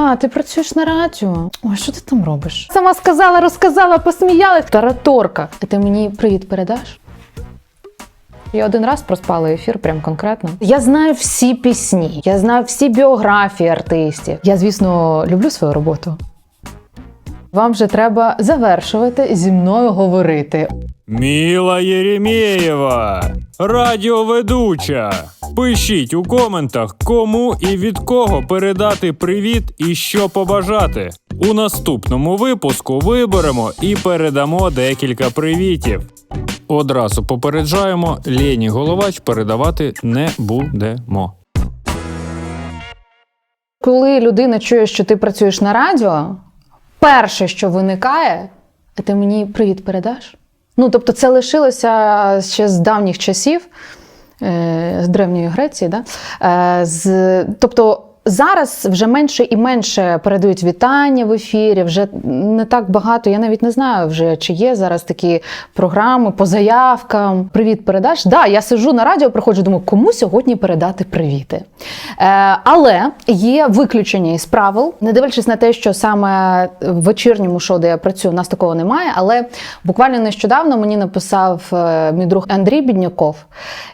А, ти працюєш на радіо? Ой, що ти там робиш? Сама сказала, розказала, посміялась. Тараторка. А ти мені привіт передаш? Я один раз проспала ефір, прям конкретно. Я знаю всі пісні, я знаю всі біографії артистів. Я, звісно, люблю свою роботу. Вам вже треба завершувати зі мною говорити. Міла Єремєєва, радіоведуча. Пишіть у коментах, кому і від кого передати привіт і що побажати. У наступному випуску виберемо і передамо декілька привітів. Одразу попереджаємо, Лені Головач передавати не будемо. Коли людина чує, що ти працюєш на радіо, перше, що виникає, ти мені привіт передаш? Ну, тобто, це лишилося ще з давніх часів, е, з Древньої Греції, да? е, з, тобто. Зараз вже менше і менше передають вітання в ефірі, вже не так багато. Я навіть не знаю, вже чи є зараз такі програми по заявкам. Привіт, передаш. Да, я сижу на радіо, приходжу, думаю, кому сьогодні передати привіти. Е, але є виключення із правил, не дивлячись на те, що саме в вечірньому шоу, де я працюю, у нас такого немає. Але буквально нещодавно мені написав е, мій друг Андрій Бідняков,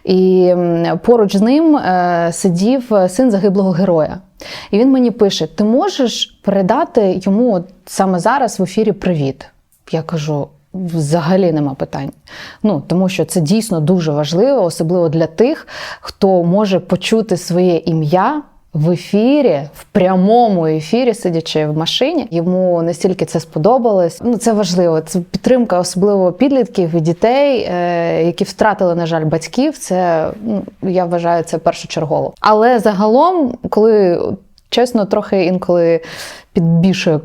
і поруч з ним е, сидів син загиблого героя. І він мені пише: Ти можеш передати йому саме зараз в ефірі привіт? Я кажу. Взагалі нема питань. Ну тому що це дійсно дуже важливо, особливо для тих, хто може почути своє ім'я в ефірі, в прямому ефірі, сидячи в машині. Йому настільки це сподобалось. Ну це важливо. Це підтримка, особливо підлітків і дітей, е, які втратили, на жаль, батьків. Це ну, я вважаю це першочергово. Але загалом, коли чесно, трохи інколи підбільшує.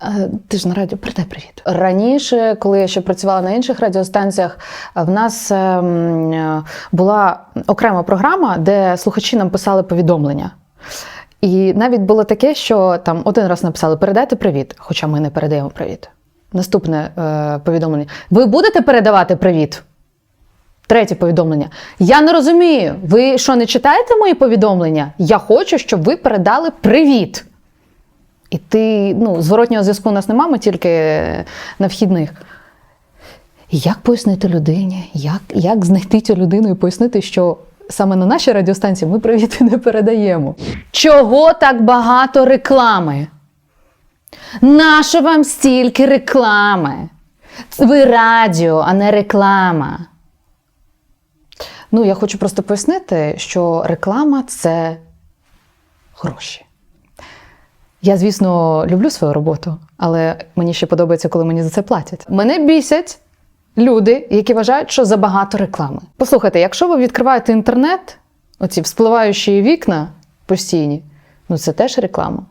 «А, Ти ж на радіо, передай привіт. Раніше, коли я ще працювала на інших радіостанціях, в нас ем, е, була окрема програма, де слухачі нам писали повідомлення. І навіть було таке, що там один раз написали передайте привіт, хоча ми не передаємо привіт. Наступне е, повідомлення: Ви будете передавати привіт? Третє повідомлення. Я не розумію, ви що не читаєте мої повідомлення? Я хочу, щоб ви передали привіт. І ти, ну, зворотнього зв'язку у нас немає, ми тільки на вхідних. Як пояснити людині, як, як знайти цю людину і пояснити, що саме на нашій радіостанції ми привіти не передаємо? Чого так багато реклами? Нащо вам стільки реклами? Ви радіо, а не реклама. Ну, я хочу просто пояснити, що реклама це гроші. Я, звісно, люблю свою роботу, але мені ще подобається, коли мені за це платять. Мене бісять люди, які вважають, що забагато реклами. Послухайте, якщо ви відкриваєте інтернет, оці вспливаючі вікна постійні, ну це теж реклама.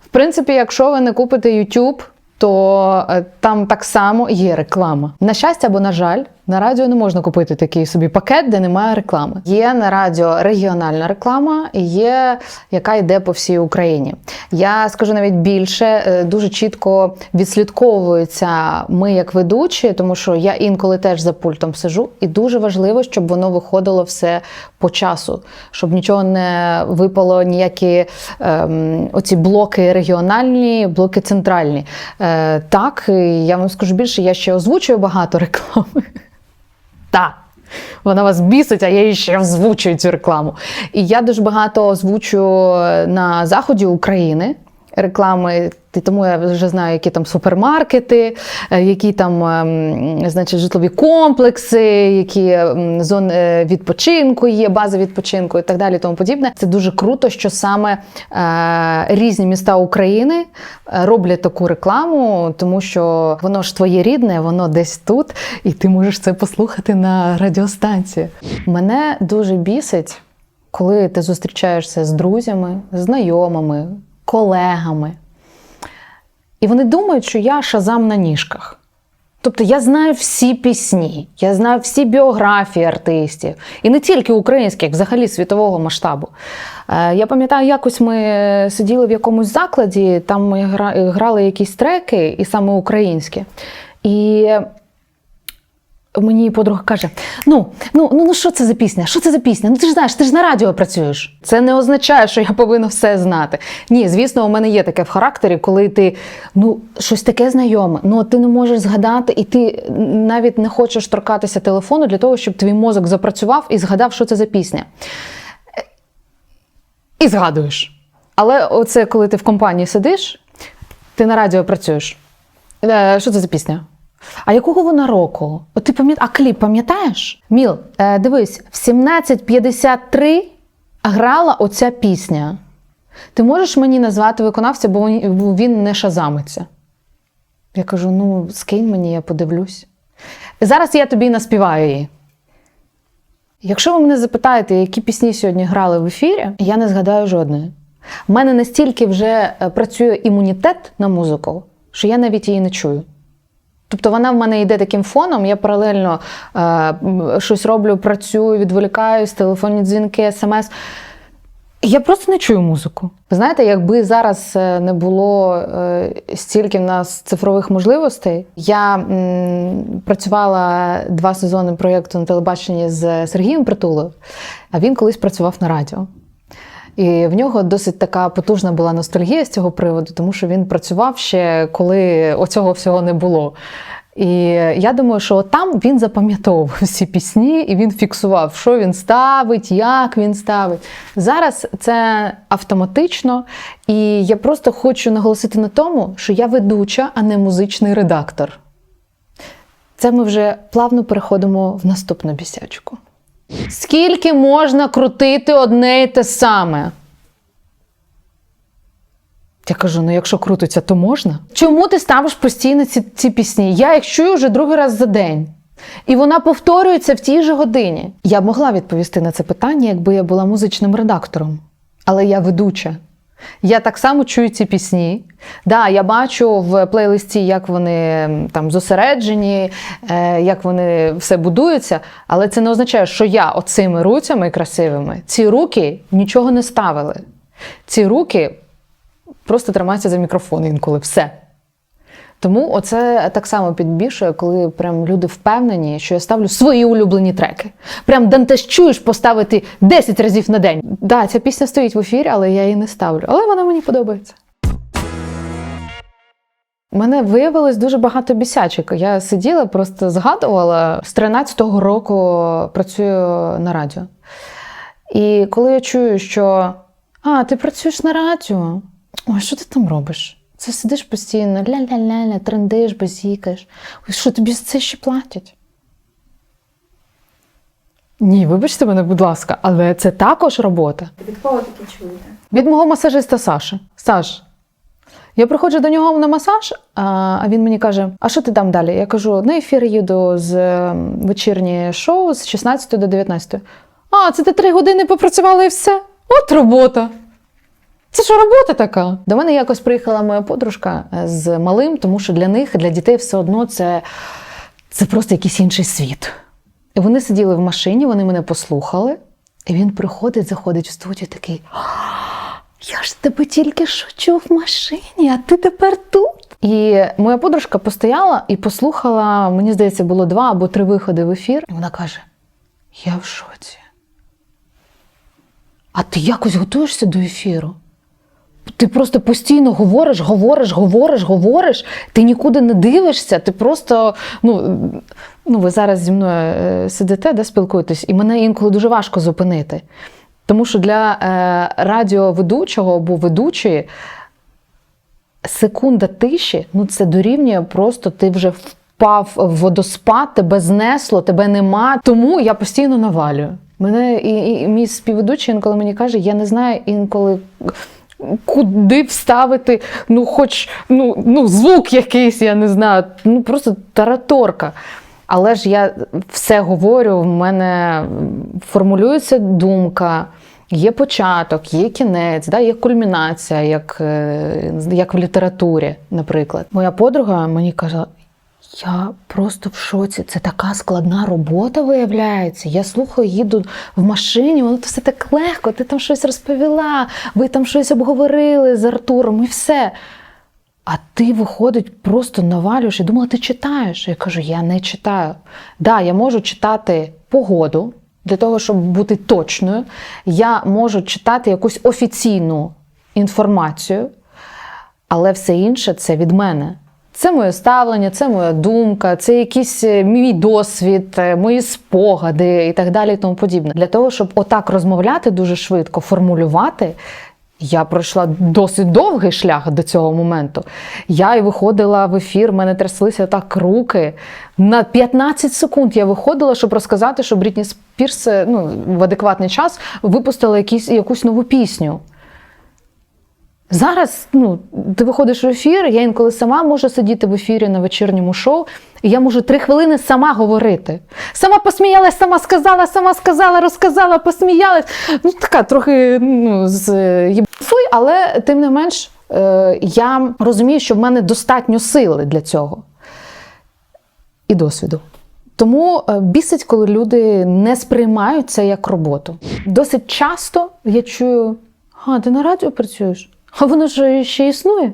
В принципі, якщо ви не купите YouTube, то е, там так само є реклама. На щастя або на жаль, на радіо не можна купити такий собі пакет, де немає реклами. Є на радіо регіональна реклама, є яка йде по всій Україні. Я скажу навіть більше, е, дуже чітко відслідковуються ми як ведучі, тому що я інколи теж за пультом сижу, і дуже важливо, щоб воно виходило все по часу, щоб нічого не випало, ніякі ем, оці блоки регіональні, блоки центральні. Е, так, я вам скажу більше, я ще озвучую багато реклами. Так. Вона вас бісить, а я її ще озвучую цю рекламу. І я дуже багато озвучую на заході України реклами. Тому я вже знаю, які там супермаркети, е, які там ем, значить, житлові комплекси, які ем, зони е, відпочинку є, бази відпочинку і так далі. Тому подібне. Це дуже круто, що саме е, різні міста України роблять таку рекламу, тому що воно ж твоє рідне, воно десь тут, і ти можеш це послухати на радіостанції. Мене дуже бісить, коли ти зустрічаєшся з друзями, знайомими, колегами. І вони думають, що я шазам на ніжках. Тобто я знаю всі пісні, я знаю всі біографії артистів, і не тільки українських, взагалі світового масштабу. Е, Я пам'ятаю, якось ми сиділи в якомусь закладі, там ми грали якісь треки, і саме українські. І Мені подруга каже: ну, ну, ну, ну що це за пісня? Що це за пісня? Ну ти ж знаєш, ти ж на радіо працюєш. Це не означає, що я повинна все знати. Ні, звісно, у мене є таке в характері, коли ти ну, щось таке знайоме, ну ти не можеш згадати, і ти навіть не хочеш торкатися телефону для того, щоб твій мозок запрацював і згадав, що це за пісня. І згадуєш. Але оце коли ти в компанії сидиш, ти на радіо працюєш. Е, що це за пісня? А якого вона року? От ти пам'ят... А кліп пам'ятаєш? Міл, е, дивись, в 17.53 грала оця пісня. Ти можеш мені назвати виконавця, бо він- не шазамиться. Я кажу: ну, скинь мені, я подивлюсь. Зараз я тобі наспіваю її. Якщо ви мене запитаєте, які пісні сьогодні грали в ефірі, я не згадаю жодної. У мене настільки вже е, працює імунітет на музику, що я навіть її не чую. Тобто вона в мене йде таким фоном, я паралельно е, щось роблю, працюю, відволікаюсь, телефонні дзвінки, смс. Я просто не чую музику. Ви знаєте, якби зараз е, не було е, стільки в нас цифрових можливостей, я м, працювала два сезони проєкту на телебаченні з Сергієм Притулою, а він колись працював на радіо. І в нього досить така потужна була ностальгія з цього приводу, тому що він працював ще коли оцього всього не було. І я думаю, що там він запам'ятовував всі пісні і він фіксував, що він ставить, як він ставить. Зараз це автоматично, і я просто хочу наголосити на тому, що я ведуча, а не музичний редактор. Це ми вже плавно переходимо в наступну бісячку. Скільки можна крутити одне і те саме? Я кажу: ну якщо крутиться, то можна. Чому ти ставиш постійно ці, ці пісні? Я їх чую вже другий раз за день. І вона повторюється в тій же годині. Я б могла відповісти на це питання, якби я була музичним редактором. Але я ведуча. Я так само чую ці пісні. Да, я бачу в плейлисті, як вони там зосереджені, е, як вони все будуються, але це не означає, що я оцими руцями красивими ці руки нічого не ставили. Ці руки просто тримаються за мікрофон інколи все. Тому оце так само підбільшує, коли прям люди впевнені, що я ставлю свої улюблені треки. Прям дантес чуєш поставити 10 разів на день. Да, ця пісня стоїть в ефірі, але я її не ставлю. Але вона мені подобається. У мене виявилось дуже багато бісячок. Я сиділа, просто згадувала. З 13-го року працюю на радіо. І коли я чую, що а, ти працюєш на радіо, ой, що ти там робиш? Це сидиш постійно, ля-ля-ля-ля, трендиш, базікаєш. Що тобі за це ще платять? Ні, вибачте мене, будь ласка, але це також робота. Від кого таке чуєте? Від мого масажиста Саші. Саш, я приходжу до нього на масаж, а а він мені каже: А що ти там далі? Я кажу: на ефір їду з ем, вечірнє шоу з 16 до 19. А, це ти три години попрацювала і все? От робота. Це що робота така? До мене якось приїхала моя подружка е, з малим, тому що для них, для дітей, все одно це, це просто якийсь інший світ. І вони сиділи в машині, вони мене послухали, і він приходить, заходить в студію такий. Я ж тебе тільки що чув в машині, а ти тепер тут. І моя подружка постояла і послухала, мені здається, було два або три виходи в ефір. І вона каже: Я в шоці. А ти якось готуєшся до ефіру? Ти просто постійно говориш, говориш, говориш, говориш, ти нікуди не дивишся, ти просто, ну, ну ви зараз зі мною е, сидите, де спілкуєтесь, і мене інколи дуже важко зупинити. Тому що для е, радіоведучого або ведучої секунда тиші, ну це дорівнює просто ти вже впав в водоспад, тебе знесло, тебе нема. Тому я постійно навалюю. Мене і, і мій співведучий інколи мені каже, я не знаю інколи. Куди вставити, ну, хоч ну, ну, звук якийсь, я не знаю, ну просто тараторка. Але ж я все говорю, в мене формулюється думка, є початок, є кінець, да, є кульмінація, як, е, як в літературі, наприклад. Моя подруга мені каже. Я просто в шоці. Це така складна робота виявляється. Я слухаю, їду в машині, воно все так легко. Ти там щось розповіла, ви там щось обговорили з Артуром і все. А ти, виходить, просто навалюєш і думала, ти читаєш. Я кажу, я не читаю. Да, я можу читати погоду для того, щоб бути точною. Я можу читати якусь офіційну інформацію, але все інше це від мене. Це моє ставлення, це моя думка, це якийсь е, мій досвід, е, мої спогади і так далі, і тому подібне. Для того, щоб отак розмовляти дуже швидко, формулювати. Я пройшла досить довгий шлях до цього моменту. Я і виходила в ефір, мене тряслися так руки. На 15 секунд я виходила, щоб розказати, що Брітні Спірс е, ну, в адекватний час випустила якісь, якусь нову пісню. Зараз ну, ти виходиш в ефір, я інколи сама можу сидіти в ефірі на вечірньому шоу, і я можу три хвилини сама говорити. Сама посміялась, сама сказала, сама сказала, розказала, посміялась. Ну, така трохи ну, з єбсуй, але тим не менш, е, я розумію, що в мене достатньо сили для цього і досвіду. Тому е, бісить, коли люди не сприймають це як роботу. Досить часто я чую: а, ти на радіо працюєш? А воно ж ще існує.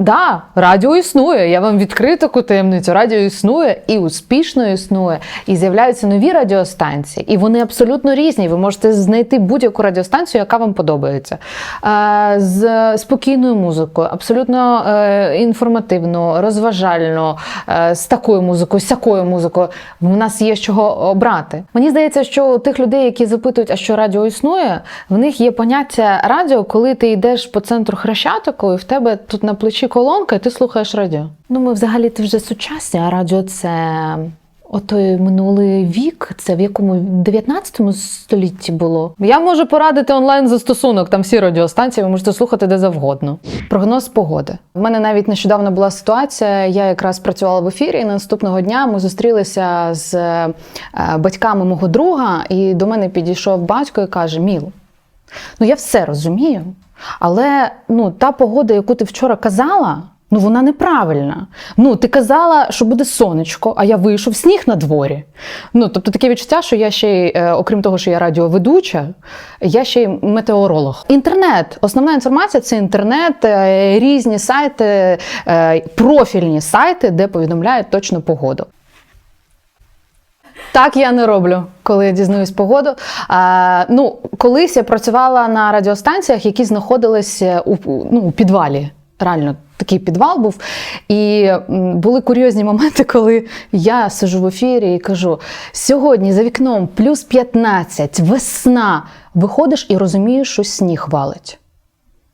Да, радіо існує. Я вам відкрию таку таємницю. Радіо існує і успішно існує. І з'являються нові радіостанції. І вони абсолютно різні. Ви можете знайти будь-яку радіостанцію, яка вам подобається. Е, З спокійною музикою, абсолютно е, інформативно, розважально, е, з такою музикою, сякою музикою. В нас є чого обрати. Мені здається, що у тих людей, які запитують, а що радіо існує, в них є поняття радіо, коли ти йдеш по центру Хрещатику, і в тебе тут на плечі колонка, і ти слухаєш радіо. Ну, ми взагалі ти вже сучасні, а радіо це. Отой минулий вік, це в якому 19 столітті було. Я можу порадити онлайн застосунок, там всі радіостанції, ви можете слухати де завгодно. Прогноз погоди. У мене навіть нещодавно була ситуація. Я якраз працювала в ефірі. і Наступного дня ми зустрілися з е, батьками мого друга, і до мене підійшов батько і каже: Міл, ну я все розумію, але ну, та погода, яку ти вчора казала. Ну, вона неправильна. Ну, ти казала, що буде сонечко, а я вийшов сніг на дворі. Ну, тобто таке відчуття, що я ще й, е, окрім того, що я радіоведуча, я ще й метеоролог. Інтернет. Основна інформація це інтернет, е, різні сайти, е, профільні сайти, де повідомляють точну погоду. Так я не роблю, коли я дізнаюсь погоду. А, ну, колись я працювала на радіостанціях, які знаходились у, ну, у підвалі. Реально, такий підвал був. І були курйозні моменти, коли я сижу в ефірі і кажу: сьогодні за вікном плюс 15, весна. Виходиш і розумієш, що сніг валить.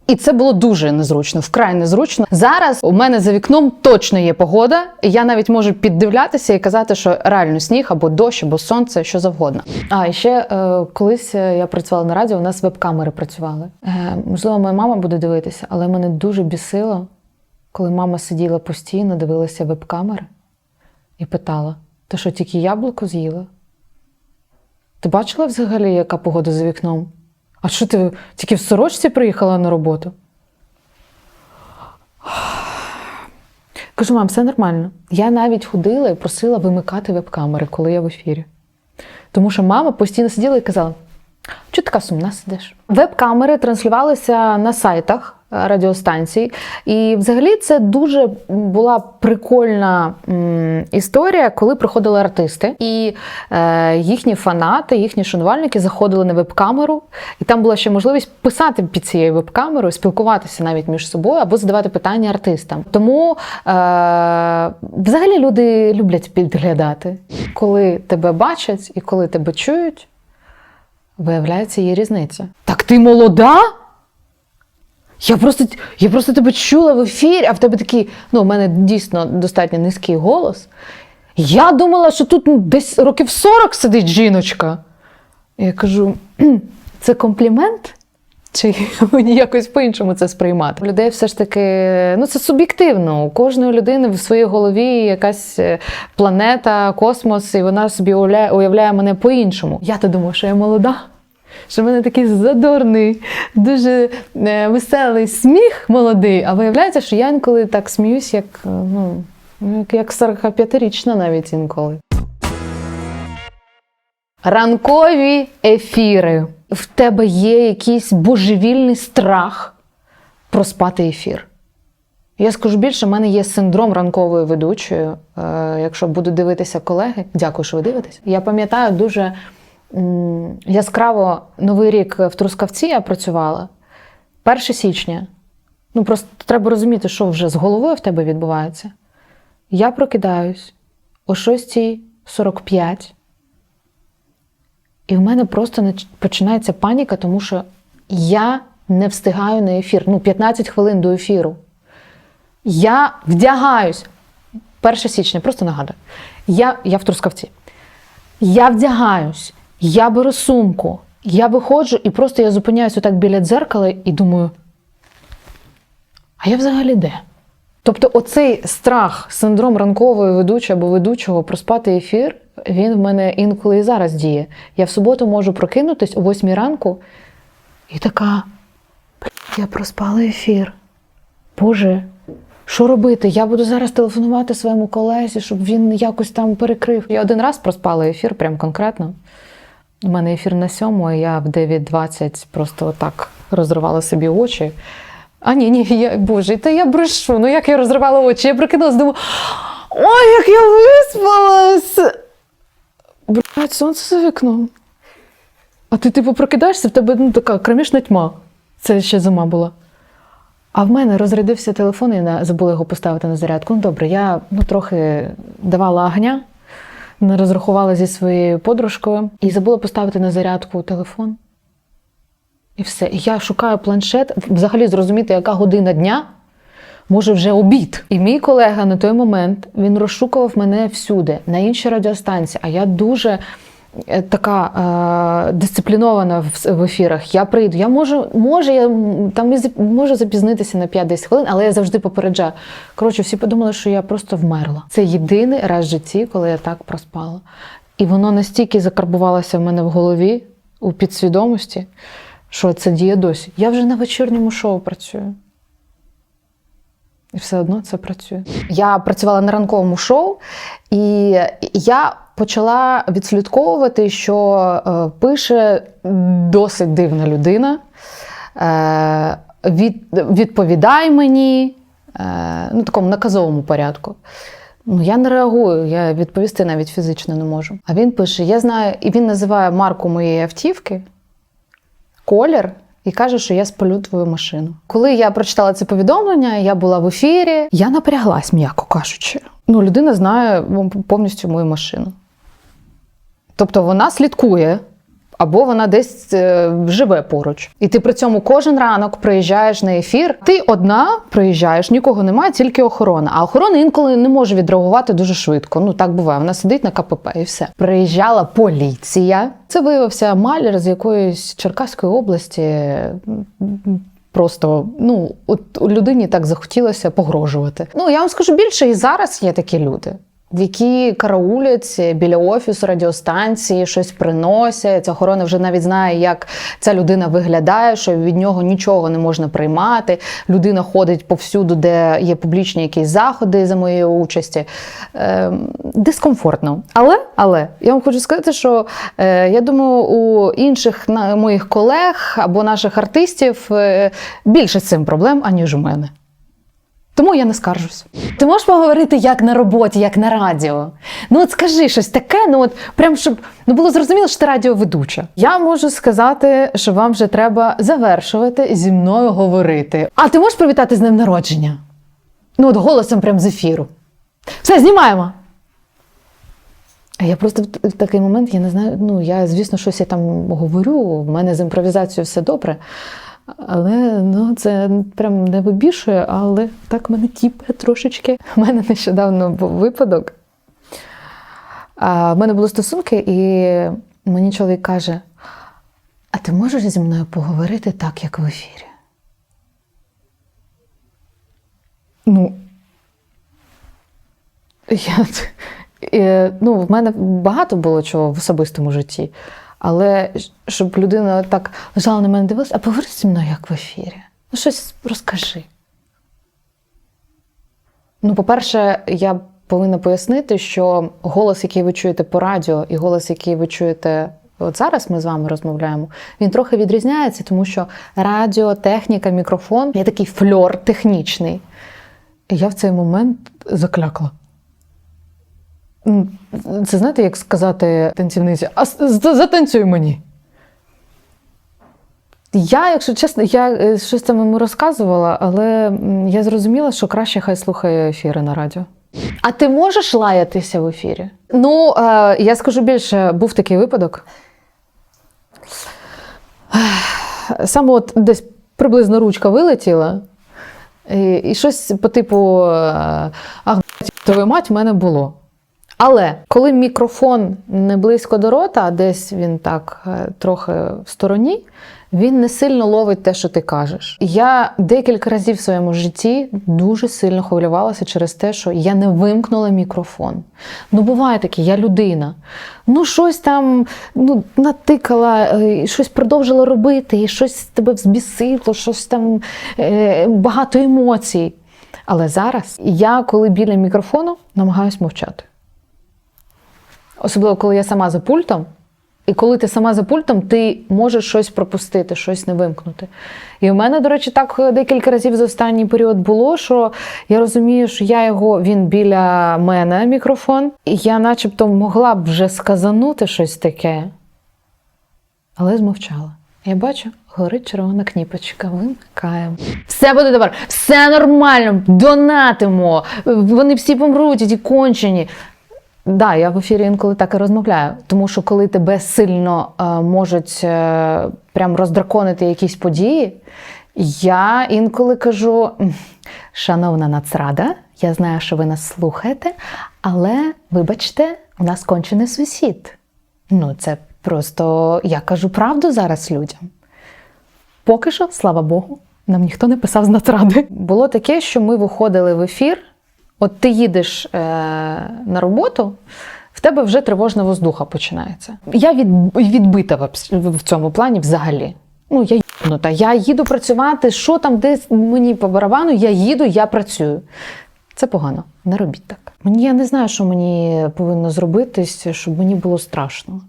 І це було дуже незручно, вкрай незручно. Зараз у мене за вікном точно є погода, і я навіть можу піддивлятися і казати, що реально сніг або дощ, або сонце, що завгодно. А і ще е, колись я працювала на радіо, у нас веб-камери працювали. Е, можливо, моя мама буде дивитися, але мене дуже бісило, коли мама сиділа постійно, дивилася веб-камери і питала: ти що, тільки яблуко з'їла? Ти бачила взагалі, яка погода за вікном? А що ти тільки в сорочці приїхала на роботу? Кажу, мам, все нормально. Я навіть ходила і просила вимикати веб-камери, коли я в ефірі. Тому що мама постійно сиділа і казала: чого така сумна сидиш? Веб-камери транслювалися на сайтах радіостанцій. І взагалі це дуже була прикольна історія, коли приходили артисти, і е, їхні фанати, їхні шанувальники заходили на веб-камеру, і там була ще можливість писати під цією веб-камерою, спілкуватися навіть між собою або задавати питання артистам. Тому е, взагалі люди люблять підглядати, коли тебе бачать і коли тебе чують. Виявляється, є різниця. Так ти молода? Я просто, я просто тебе чула в ефірі, а в тебе такий, ну, у мене дійсно достатньо низький голос. Я думала, що тут десь років 40 сидить жіночка. Я кажу: це комплімент? Чи мені якось по-іншому це сприймати? У людей все ж таки, ну це суб'єктивно. У кожної людини в своїй голові якась е, планета, космос, і вона собі уявляє, мене по-іншому. Я то думаю, що я молода. Що в мене такий задорний, дуже е, веселий сміх молодий, а виявляється, що я інколи так сміюсь, як, е, ну, як, як 45-річна навіть інколи. Ранкові ефіри. В тебе є якийсь божевільний страх проспати ефір. Я скажу більше, в мене є синдром ранкової ведучої. Е, якщо буду дивитися колеги, дякую, що ви дивитесь. Я пам'ятаю дуже яскраво новий рік в Трускавці я працювала. 1 січня. Ну просто треба розуміти, що вже з головою в тебе відбувається. Я прокидаюсь о 6.45, і в мене просто починається паніка, тому що я не встигаю на ефір. Ну, 15 хвилин до ефіру. Я вдягаюсь. 1 січня, просто нагадую. Я, я в Трускавці. Я вдягаюсь, я беру сумку, я виходжу і просто я зупиняюсь отак біля дзеркала і думаю, а я взагалі де? Тобто, оцей страх, синдром ранкової ведучої або ведучого проспати ефір, він в мене інколи і зараз діє. Я в суботу можу прокинутись о 8 ранку і така: я проспала ефір. Боже, що робити? Я буду зараз телефонувати своєму колезі, щоб він якось там перекрив. Я один раз проспала ефір, прям конкретно. У мене ефір на сьому, і я в 9.20 просто отак розривала собі очі. А ні, ні, я, боже, та я брешу. Ну як я розривала очі? Я прикинулась, думаю, ой, як я виспалась! Блять, сонце за вікном. А ти, типу, прокидаєшся, в тебе ну, така кромішна тьма. Це ще зима була. А в мене розрядився телефон і на- забула його поставити на зарядку. Ну добре, я ну, трохи давала огня, не розрахувала зі своєю подружкою і забула поставити на зарядку телефон. І все. І я шукаю планшет, взагалі зрозуміти, яка година дня, може вже обід. І мій колега на той момент він розшукував мене всюди, на іншій радіостанції. А я дуже така е, дисциплінована в, в ефірах. Я прийду. Я можу, може, я там і можу запізнитися на 5-10 хвилин, але я завжди попереджаю. Коротше, всі подумали, що я просто вмерла. Це єдиний раз в житті, коли я так проспала. І воно настільки закарбувалося в мене в голові, у підсвідомості, що це діє досі. Я вже на вечірньому шоу працюю. І все одно це працює. Я працювала на ранковому шоу, і я почала відслідковувати, що е, пише досить дивна людина. Е, від, відповідай мені, е, ну, такому наказовому порядку. Ну, я не реагую, я відповісти навіть фізично не можу. А він пише: Я знаю, і він називає марку моєї автівки, колір і каже, що я спалю твою машину. Коли я прочитала це повідомлення, я була в ефірі, я напряглась, м'яко кажучи. Ну, людина знає повністю мою машину. Тобто вона слідкує. Або вона десь е, живе поруч. І ти при цьому кожен ранок приїжджаєш на ефір. Ти одна приїжджаєш, нікого немає, тільки охорона. А охорона інколи не може відреагувати дуже швидко. Ну так буває. Вона сидить на КПП і все. Приїжджала поліція. Це виявився маляр з якоїсь Черкаської області. Просто ну от людині так захотілося погрожувати. Ну я вам скажу більше, і зараз є такі люди. Які караулять біля офісу радіостанції, щось приносять. Охорона вже навіть знає, як ця людина виглядає, що від нього нічого не можна приймати. Людина ходить повсюду, де є публічні якісь заходи за моєї участі. Е, дискомфортно. Але, але я вам хочу сказати, що е, я думаю, у інших моїх колег або наших артистів е, більше з цим проблем, аніж у мене. Тому я не скаржусь. Ти можеш поговорити як на роботі, як на радіо. Ну от скажи щось таке, ну от прям щоб ну було зрозуміло, що ти радіоведуча. Я можу сказати, що вам вже треба завершувати зі мною говорити. А ти можеш привітати з днем народження? Ну, от голосом прям з ефіру. Все, знімаємо. А я просто в такий момент я не знаю. Ну, я, звісно, щось я там говорю, в мене з імпровізацією все добре. Але ну, це прям не вибішує, але так мене тіпе трошечки. У мене нещодавно був випадок. В мене були стосунки, і мені чоловік каже: А ти можеш зі мною поговорити так, як в ефірі? Ну, я, е, ну, в мене багато було чого в особистому житті. Але щоб людина так лежала на мене дивилася, а поговори зі мною як в ефірі. Ну, щось розкажи. Ну, по-перше, я повинна пояснити, що голос, який ви чуєте по радіо, і голос, який ви чуєте От зараз ми з вами розмовляємо. Він трохи відрізняється, тому що радіо, техніка, мікрофон є такий фльор технічний. І я в цей момент заклякла. Це знаєте, як сказати танцівниці, а затанцюй мені. Я, якщо чесно, я е, щось там йому розказувала, але я зрозуміла, що краще хай слухає ефіри на радіо. А ти можеш лаятися в ефірі? Ну, е, я скажу більше, був такий випадок. Саме от десь приблизно ручка вилетіла, і, і щось по типу ах, твою мать в мене було. Але коли мікрофон не близько до рота, а десь він так е, трохи в стороні, він не сильно ловить те, що ти кажеш. Я декілька разів в своєму житті дуже сильно хвилювалася через те, що я не вимкнула мікрофон. Ну, буває таке, я людина. Ну, щось там ну, натикала, е, щось продовжила робити, і щось тебе взбісило, щось там е, багато емоцій. Але зараз я, коли біля мікрофону, намагаюсь мовчати. Особливо, коли я сама за пультом. І коли ти сама за пультом, ти можеш щось пропустити, щось не вимкнути. І у мене, до речі, так декілька разів за останній період було, що я розумію, що я його, він біля мене мікрофон, і я начебто могла б вже сказанути щось таке, але змовчала. Я бачу, горить червона кніпочка, вимикаємо. Все буде добре, все нормально, донатимо. Вони всі помруть, ті кончені. Да, я в ефірі інколи так і розмовляю, тому що коли тебе сильно е, можуть е, прям роздраконити якісь події, я інколи кажу: шановна нацрада, я знаю, що ви нас слухаєте, але вибачте, у нас кончений сусід. Ну, це просто я кажу правду зараз людям. Поки що, слава Богу, нам ніхто не писав з нацради. Було таке, що ми виходили в ефір. От ти їдеш е, на роботу, в тебе вже тривожна воздуха починається. Я від, відбита в, цьому плані взагалі. Ну, я їбнута. Я їду працювати, що там десь мені по барабану, я їду, я працюю. Це погано, не робіть так. Мені я не знаю, що мені повинно зробитись, щоб мені було страшно.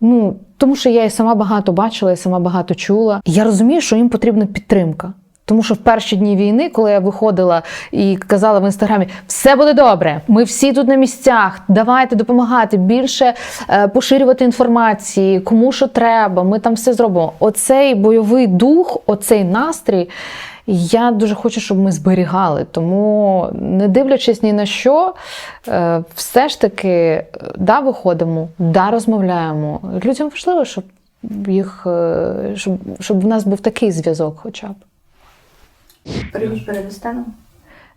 Ну, тому що я і сама багато бачила, і сама багато чула. Я розумію, що їм потрібна підтримка. Тому що в перші дні війни, коли я виходила і казала в інстаграмі, все буде добре, ми всі тут на місцях, давайте допомагати, більше е, поширювати інформації, кому що треба, ми там все зробимо. Оцей бойовий дух, оцей настрій. Я дуже хочу, щоб ми зберігали. Тому, не дивлячись ні на що, е, все ж таки, е, да, виходимо, да, розмовляємо. Людям важливо, щоб їх, щоб, щоб в нас був такий зв'язок, хоча б. Привіт перед останом.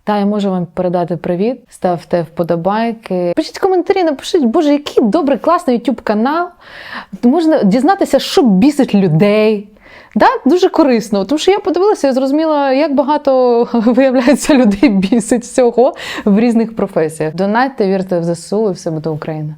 Та я можу вам передати привіт, ставте вподобайки. Пишіть коментарі, напишіть, боже, який добрий, класний YouTube канал. Можна дізнатися, що бісить людей. Да, дуже корисно, тому що я подивилася і зрозуміла, як багато виявляється людей бісить всього в різних професіях. Донатьте, вірте в ЗСУ, і все буде Україна.